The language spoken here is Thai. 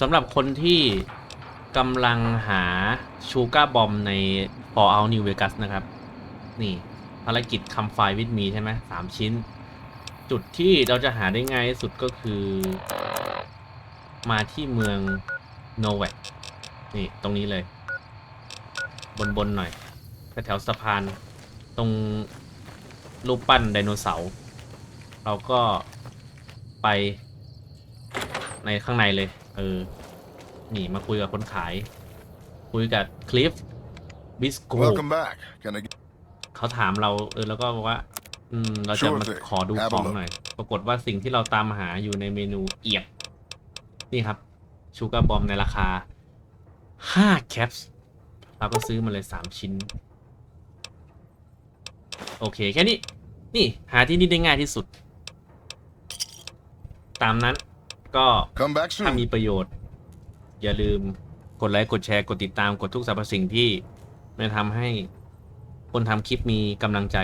สำหรับคนที่กำลังหาชูการ์บอมใน Fallout New Vegas นะครับ นี่ภารกิจคำไฟวิดมีใช่ไหมสามชิ้น จุดที่เราจะหาได้ง่ายที่สุดก็คือ มาที่เมืองโนเวกนี่ตรงนี้เลย บนบนหน่อยแถวสะพาน ตรงรูปปั้นไดโนเสาร์เราก็ไปในข้างในเลย เออนี่มาคุยกับคนขาย คุยกับคลิฟบิสโก Welcome back. Can I get เขาถามเราเออแล้วก็บอกว่า อืม เราจะ Sure มา thing. ขอดู Have a ของ look. หน่อย ปรากฏว่าสิ่งที่เราตามหาอยู่ในเมนูเอียด นี่ครับชูการ์บอมในราคาห้าแคปส์เราก็ซื้อมาเลยสามชิ้น โอเค แค่นี้ นี่ หาที่นี่ได้ง่ายที่สุด ตามนั้น ก็ come back ถ้า soon? มีประโยชน์ อย่าลืมกดไลค์กดแชร์กดติดตามกดทุกสรรพสิ่งที่มันทำให้คนทำคลิปมีกำลังใจ